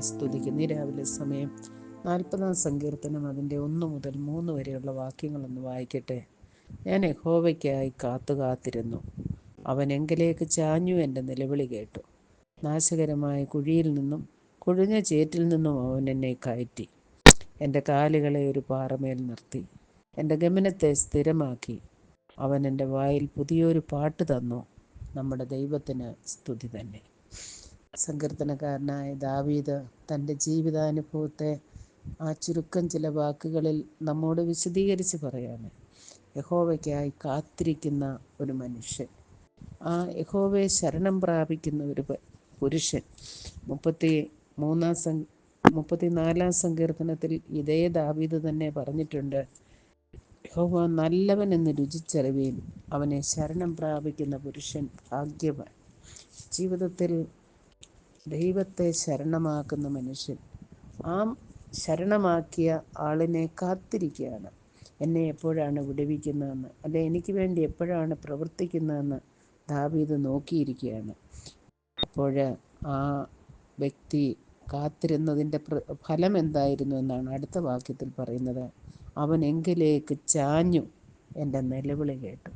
സ്തുതിക്കുന്നു. രാവിലെ സമയം നാൽപ്പതാം സങ്കീർത്തനം അതിന്റെ ഒന്ന് മുതൽ മൂന്ന് വരെയുള്ള വാക്യങ്ങളൊന്ന് വായിക്കട്ടെ. ഞാൻ യഹോവയ്ക്കായി കാത്തു കാത്തിരുന്നു അവൻ എങ്കിലേക്ക് ചാഞ്ഞു എന്റെ നിലവിളി കേട്ടു. നാശകരമായ കുഴിയിൽ നിന്നും കുഴിഞ്ഞ ചേറ്റിൽ നിന്നും അവൻ എന്നെ കയറ്റി. എന്റെ കാലുകളെ ഒരു പാറമേൽ നിർത്തി. എന്റെ ഗമനത്തെ സ്ഥിരമാക്കി. അവൻ എന്റെ വായിൽ പുതിയൊരു പാട്ട് തന്നു. നമ്മുടെ ദൈവത്തിന് സ്തുതി തന്നെ. സങ്കീർത്തനക്കാരനായ ദാവീദ് തന്റെ ജീവിതാനുഭവത്തെ ആ ചുരുക്കം ചില വാക്കുകളിൽ നമ്മോട് വിശദീകരിച്ച് പറയാണ്. യഹോവയ്ക്കായി കാത്തിരിക്കുന്ന ഒരു മനുഷ്യൻ. ആ യഹോവയെ ശരണം പ്രാപിക്കുന്ന ഒരു പുരുഷൻ. മുപ്പത്തി മൂന്നാം സം മുപ്പത്തിനാലാം സങ്കീർത്തനത്തിൽ ഇതേ ദാവീദ് തന്നെ പറഞ്ഞിട്ടുണ്ട്. യഹോവ നല്ലവൻ എന്ന് രുചിച്ചറിവീൻ അവനെ ശരണം പ്രാപിക്കുന്ന പുരുഷൻ ഭാഗ്യവാൻ. ജീവിതത്തിൽ ദൈവത്തെ ശരണമാക്കുന്ന മനുഷ്യൻ. ആ ശരണമാക്കിയ ആളിനെ കാത്തിരിക്കുകയാണ്. എന്നെ എപ്പോഴാണ് വിടുവിക്കുന്നതെന്ന് അല്ലെ എനിക്ക് വേണ്ടി എപ്പോഴാണ് പ്രവർത്തിക്കുന്നതെന്ന് ദാവീദ് നോക്കിയിരിക്കുകയാണ്. അപ്പോൾ ആ വ്യക്തി കാത്തിരുന്നതിന്റെ ഫലം എന്തായിരുന്നു എന്നാണ് അടുത്ത വാക്യത്തിൽ പറയുന്നത്. അവൻ എങ്കിലേക്ക് ചാഞ്ഞു എന്റെ നിലവിളി കേട്ടു.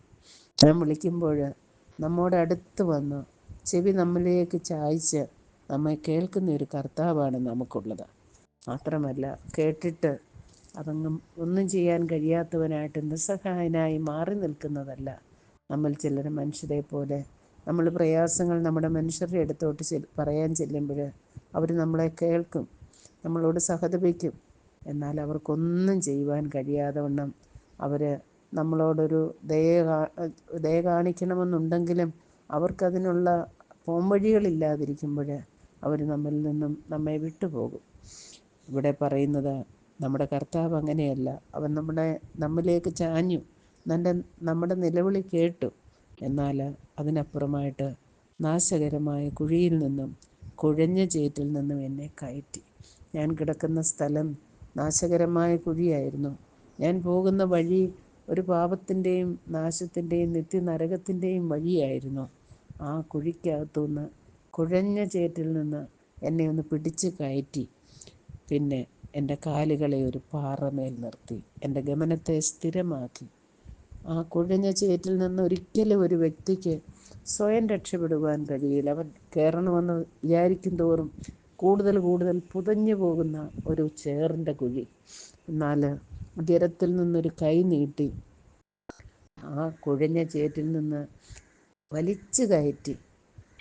ഞാൻ വിളിക്കുമ്പോൾ നമ്മോട് അടുത്ത് വന്ന് ചെവി നമ്മളിലേക്ക് ചായ്ച്ച് നമ്മെ കേൾക്കുന്ന ഒരു കർത്താവാണ് നമുക്കുള്ളത്. മാത്രമല്ല കേട്ടിട്ട് അതൊന്നും ഒന്നും ചെയ്യാൻ കഴിയാത്തവനായിട്ട് നിസ്സഹായനായി മാറി നിൽക്കുന്നതല്ല നമ്മൾ ചിലർ മനുഷ്യരെ പോലെ. നമ്മൾ പ്രയാസങ്ങൾ നമ്മുടെ മനുഷ്യരുടെ അടുത്തോട്ട് ചെ പറയാൻ ചെല്ലുമ്പോൾ അവർ നമ്മളെ കേൾക്കും നമ്മളോട് സഹതപിക്കും. എന്നാൽ അവർക്കൊന്നും ചെയ്യുവാൻ കഴിയാതെ വണ്ണം അവർ നമ്മളോടൊരു ദയ ദയ കാണിക്കണമെന്നുണ്ടെങ്കിലും അവർക്കതിനുള്ള പോംവഴികളില്ലാതിരിക്കുമ്പോൾ അവർ നമ്മിൽ നിന്നും നമ്മെ വിട്ടുപോകും. ഇവിടെ പറയുന്നത് നമ്മുടെ കർത്താവ് അങ്ങനെയല്ല. അവൻ നമ്മുടെ നമ്മിലേക്ക് ചാഞ്ഞു. നല്ല നമ്മുടെ നിലവിളി കേട്ടു. എന്നാൽ അതിനപ്പുറമായിട്ട് നാശകരമായ കുഴിയിൽ നിന്നും കുഴഞ്ഞ ചേറ്റിൽ നിന്നും എന്നെ കയറ്റി. ഞാൻ കിടക്കുന്ന സ്ഥലം നാശകരമായ കുഴിയായിരുന്നു. ഞാൻ പോകുന്ന വഴി ഒരു പാപത്തിന്റെയും നാശത്തിന്റെയും നിത്യനരകത്തിന്റെയും വഴിയായിരുന്നു. ആ കുഴിക്കകത്തുനിന്ന് കുഴഞ്ഞ ചേറ്റിൽ നിന്ന് എന്നെ ഒന്ന് പിടിച്ച് കയറ്റി. പിന്നെ എന്റെ കാലുകളെ ഒരു പാറമേൽ നിർത്തി. എന്റെ ഗമനത്തെ സ്ഥിരമാക്കി. ആ കുഴഞ്ഞ ചേറ്റിൽ നിന്ന് ഒരിക്കലും ഒരു വ്യക്തിക്ക് സ്വയം രക്ഷപ്പെടുവാൻ കഴിയില്ല. അവൻ കയറണമെന്ന് വിചാരിക്കും തോറും കൂടുതൽ കൂടുതൽ പുതഞ്ഞു പോകുന്ന ഒരു ചേറിന്റെ കുഴി. എന്നാൽ ഉയരത്തിൽ നിന്നൊരു കൈ നീട്ടി ആ കുഴഞ്ഞ ചേറ്റിൽ നിന്ന് വലിച്ചു കയറ്റി.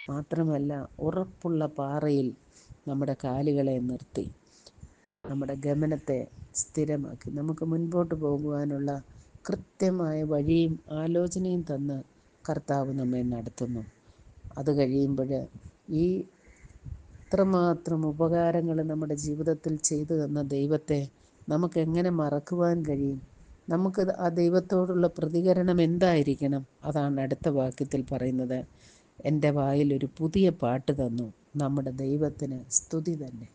മാത്രമല്ല ഉറപ്പുള്ള പാറയിൽ നമ്മുടെ കാലുകളെ നിർത്തി നമ്മുടെ ഗമനത്തെ സ്ഥിരമാക്കി നമുക്ക് മുൻപോട്ട് പോകുവാനുള്ള കൃത്യമായ വഴിയും ആലോചനയും തന്ന് കർത്താവ് നമ്മെ നടത്തുന്നു. അത് കഴിയുമ്പോൾ ഈ ഇത്രമാത്രം ഉപകാരങ്ങൾ നമ്മുടെ ജീവിതത്തിൽ ചെയ്തു തന്ന ദൈവത്തെ നമുക്ക് എങ്ങനെ മറക്കുവാൻ കഴിയും? നമുക്ക് ആ ദൈവത്തോടുള്ള പ്രതികരണം എന്തായിരിക്കണം? അതാണ് അടുത്ത വാക്യത്തിൽ പറയുന്നത്. എന്റെ വായിൽ ഒരു പുതിയ പാട്ട് തന്നു. നമ്മുടെ ദൈവത്തിന് സ്തുതി തന്നെ.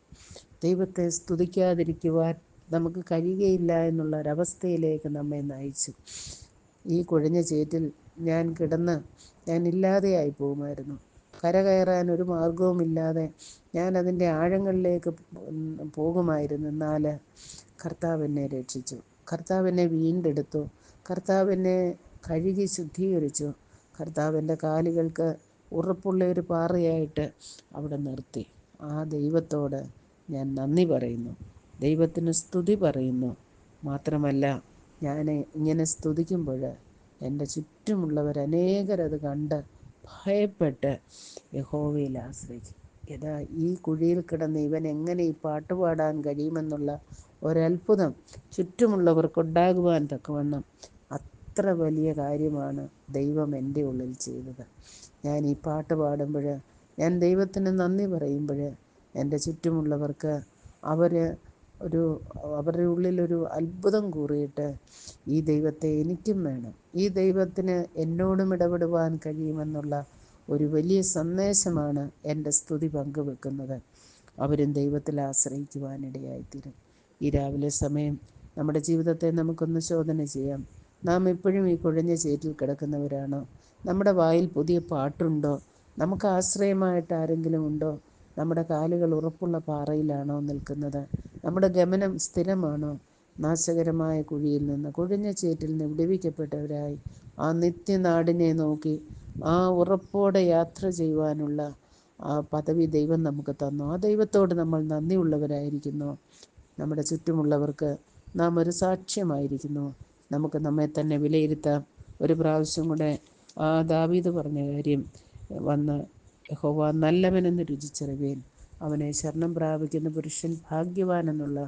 ദൈവത്തെ സ്തുതിക്കാതിരിക്കുവാൻ നമുക്ക് കഴിയുകയില്ല എന്നുള്ള ഒരവസ്ഥയിലേക്ക് നമ്മെ നയിച്ചു. ഈ കുഴഞ്ഞ ചേറ്റിൽ ഞാൻ കിടന്ന് ഞാൻ ഇല്ലാതെയായി പോകുമായിരുന്നു. കര കയറാൻ ഒരു മാർഗവുമില്ലാതെ ഞാൻ അതിന്റെ ആഴങ്ങളിലേക്ക് പോകുമായിരുന്നു. എന്നാൽ കർത്താവ് എന്നെ രക്ഷിച്ചു. കർത്താവ് എന്നെ വീണ്ടെടുത്തു. കർത്താവ് എന്നെ കഴുകി ശുദ്ധീകരിച്ചു. കർത്താവ് എന്റെ കാലുകൾക്ക് ഉറപ്പുള്ള ഒരു പാറയായിട്ട് അവിടെ നിർത്തി. ആ ദൈവത്തോട് ഞാൻ നന്ദി പറയുന്നു. ദൈവത്തിന് സ്തുതി പറയുന്നു. മാത്രമല്ല ഞാൻ ഇങ്ങനെ സ്തുതിക്കുമ്പോൾ എന്റെ ചുറ്റുമുള്ളവർ അനേകരത് കണ്ട് ഭയപ്പെട്ട് യഹോവയിൽ ആശ്രയിച്ചു യഥാ ഈ കുഴിയിൽ കിടന്ന് ഇവൻ എങ്ങനെ ഈ പാട്ട് പാടാൻ കഴിയുമെന്നുള്ള ഒരത്ഭുതം ചുറ്റുമുള്ളവർക്കുണ്ടാകുവാൻ തക്കവണ്ണം അത്ര വലിയ കാര്യമാണ് ദൈവം എന്റെ ഉള്ളിൽ ചെയ്തത്. ഞാൻ ഈ പാട്ട് പാടുമ്പോൾ ഞാൻ ദൈവത്തിന് നന്ദി പറയുമ്പോൾ എന്റെ ചുറ്റുമുള്ളവർക്ക് അവർ ഒരു അവരുടെ ഉള്ളിലൊരു അത്ഭുതം കൂറിയിട്ട് ഈ ദൈവത്തെ എനിക്കും വേണം. ഈ ദൈവത്തിന് എന്നോടും ഇടപെടുവാൻ കഴിയുമെന്നുള്ള ഒരു വലിയ സന്ദേശമാണ് എന്റെ സ്തുതി പങ്കുവെക്കുന്നത്. അവരും ദൈവത്തിൽ ആശ്രയിക്കുവാനിടയായിത്തീരും. ഈ രാവിലെ സമയം നമ്മുടെ ജീവിതത്തെ നമുക്കൊന്ന് ശോധന ചെയ്യാം. നാം എപ്പോഴും ഈ കുഴഞ്ഞ ചേറ്റിൽ കിടക്കുന്നവരാണോ? നമ്മുടെ വായിൽ പുതിയ പാട്ടുണ്ടോ? നമുക്ക് ആശ്രയമായിട്ട് ആരെങ്കിലും ഉണ്ടോ? നമ്മുടെ കാലുകൾ ഉറപ്പുള്ള പാറയിലാണോ നിൽക്കുന്നത്? നമ്മുടെ ഗമനം സ്ഥിരമാണോ? നാശകരമായ കുഴിയിൽ നിന്ന് കുഴിഞ്ഞ ചേറ്റിൽ നിന്ന് വിടുവിക്കപ്പെട്ടവരായി ആ നിത്യനാടിനെ നോക്കി ആ ഉറപ്പോടെ യാത്ര ചെയ്യുവാനുള്ള ആ പദവി ദൈവം നമുക്ക് തന്നു. ആ ദൈവത്തോട് നമ്മൾ നന്ദിയുള്ളവരായിരിക്കുന്നു. നമ്മുടെ ചുറ്റുമുള്ളവർക്ക് നാം ഒരു സാക്ഷ്യമായിരിക്കുന്നു. നമുക്ക് നമ്മെ തന്നെ വിലയിരുത്താം. ഒരു പ്രാവശ്യം കൂടെ ആ ദാവീദ് പറഞ്ഞ കാര്യം വന്ന് യഹോവ നല്ലവനെന്ന് രുചിച്ചറിവേൻ അവനെ ശരണം പ്രാപിക്കുന്ന പുരുഷൻ ഭാഗ്യവാൻ എന്നുള്ള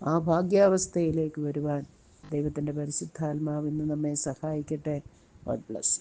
ആ ഭാഗ്യാവസ്ഥയിലേക്ക് വരുവാൻ ദൈവത്തിന്റെ പരിശുദ്ധാത്മാവ് ഇന്ന് നമ്മെ സഹായിക്കട്ടെ. God bless